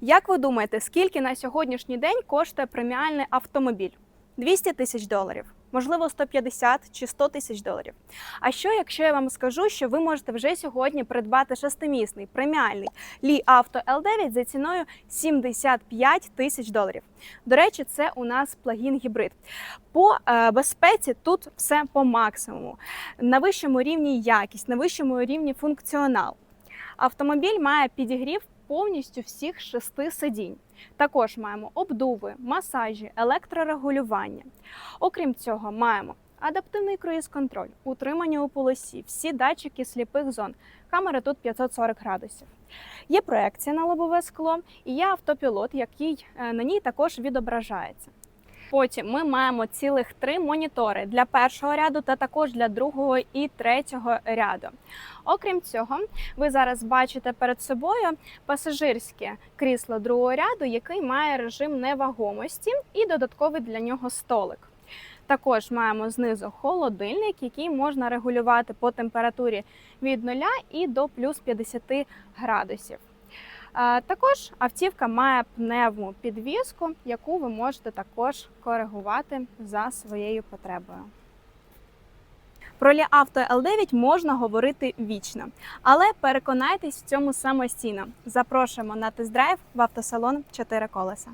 Як ви думаєте, скільки на сьогоднішній день коштує преміальний автомобіль? 200 тисяч доларів, можливо, 150 чи 100 тисяч доларів. А що, якщо я вам скажу, що ви можете вже сьогодні придбати шестимісний преміальний Li Auto L9 за ціною 75 тисяч доларів? До речі, це у нас плагін гібрид. По е, безпеці тут все по максимуму. На вищому рівні якість, на вищому рівні функціонал. Автомобіль має підігрів повністю всіх шести сидінь. Також маємо обдуви, масажі, електрорегулювання. Окрім цього, маємо адаптивний круїз-контроль, утримання у полосі, всі датчики сліпих зон. Камера тут 540 градусів. Є проекція на лобове скло і є автопілот, який е, на ній також відображається. Потім ми маємо цілих три монітори для першого ряду та також для другого і третього ряду. Окрім цього, ви зараз бачите перед собою пасажирське крісло другого ряду, який має режим невагомості і додатковий для нього столик. Також маємо знизу холодильник, який можна регулювати по температурі від 0 і до плюс 50 градусів. Також автівка має пневму підвіску, яку ви можете також коригувати за своєю потребою. Про Ліавто L9 можна говорити вічно, але переконайтесь в цьому самостійно. Запрошуємо на тест-драйв в автосалон 4 колеса.